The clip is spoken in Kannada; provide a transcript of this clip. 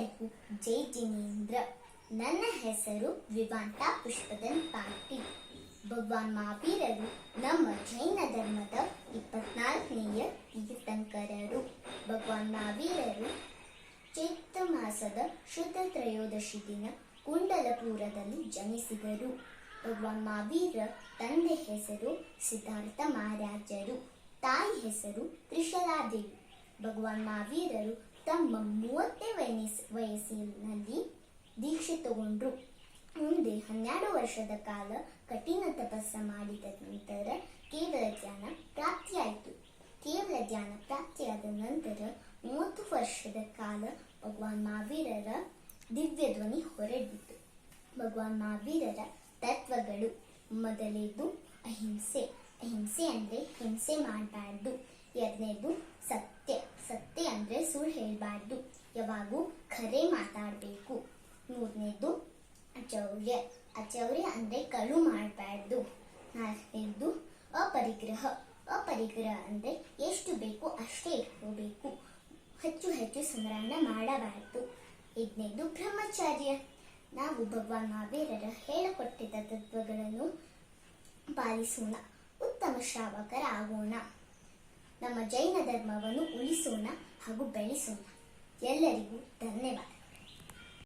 ಎಲ್ಲರಿಗೂ ಜೈ ಜಿನೇಂದ್ರ ನನ್ನ ಹೆಸರು ವಿವಾಂತ ಪುಷ್ಪದನ್ ಪಾಟೀಲ್ ಭಗವಾನ್ ಮಹಾವೀರರು ನಮ್ಮ ಜೈನ ಧರ್ಮದ ಇಪ್ಪತ್ನಾಲ್ಕನೆಯ ತೀರ್ಥಂಕರರು. ಭಗವಾನ್ ಮಹಾವೀರರು ಚೈತ್ರ ಮಾಸದ ಶುದ್ಧ ತ್ರಯೋದಶಿ ದಿನ ಕುಂಡಲಪುರದಲ್ಲಿ ಜನಿಸಿದರು. ಭಗವಾನ್ ಮಹಾವೀರ ತಂದೆ ಹೆಸರು ಸಿದ್ಧಾರ್ಥ ಮಹಾರಾಜರು, ತಾಯಿ ಹೆಸರು ತ್ರಿಶಲಾದೇವಿ. ಭಗವಾನ್ ಮಹಾವೀರರು ತಮ್ಮ ಮೂವತ್ತೇ ವಯಸ್ಸು ವಯಸ್ಸಿನಲ್ಲಿ ದೀಕ್ಷೆ ತಗೊಂಡ್ರು. ಮುಂದೆ ಹನ್ನೆರಡು ವರ್ಷದ ಕಾಲ ಕಠಿಣ ತಪಸ್ಸ ಮಾಡಿದ ನಂತರ ಕೇವಲ ಜ್ಞಾನ ಪ್ರಾಪ್ತಿಯಾಯಿತು. ಕೇವಲ ಜ್ಞಾನ ಪ್ರಾಪ್ತಿಯಾದ ನಂತರ ಮೂವತ್ತು ವರ್ಷದ ಕಾಲ ಭಗವಾನ್ ಮಹಾವೀರರ ದಿವ್ಯ ಧ್ವನಿ ಹೊರಡಿತು ಭಗವಾನ್ ಮಹಾವೀರರ ತತ್ವಗಳು ಮೊದಲೇದು ಅಹಿಂಸೆ. ಅಹಿಂಸೆ ಅಂದರೆ ಹಿಂಸೆ ಮಾಡಬಾರ್ದು. ಎರಡನೇದು ಸತ್ಯ. ಸುಳ್ಳು ಹೇಳಬಾರ್ದು. ಯಾವಾಗೂ ಖರೆ ಮಾತಾಡಬೇಕು. ಮೂರನೇದು ಅಚೌರ್ಯ. ಅಚೌರ್ಯ ಅಂದರೆ ಕಳು ಮಾಡಬಾರ್ದು. ನಾಲ್ಕನೇದು ಅಪರಿಗ್ರಹ. ಅಪರಿಗ್ರಹ ಅಂದರೆ ಎಷ್ಟು ಬೇಕು ಅಷ್ಟೇ ಇಟ್ಕೋಬೇಕು. ಹೆಚ್ಚು ಹೆಚ್ಚು ಸಂಗ್ರಹಣ ಮಾಡಬಾರ್ದು. ಐದನೇದು ಬ್ರಹ್ಮಚಾರ್ಯ. ನಾವು ಭಗವಾನ್ ಮಹಾವೀರರ ಹೇಳಿಕೊಟ್ಟಿದ್ದ ತತ್ವಗಳನ್ನು ಪಾಲಿಸೋಣ. ಉತ್ತಮ ಶ್ರಾವಕರಾಗೋಣ. ನಮ್ಮ ಜೈನ ಧರ್ಮವನ್ನು ಉಳಿಸೋಣ ಹಾಗೂ ಬೆಳೆಸೋಣ. ಎಲ್ಲರಿಗೂ ಧನ್ಯವಾದ.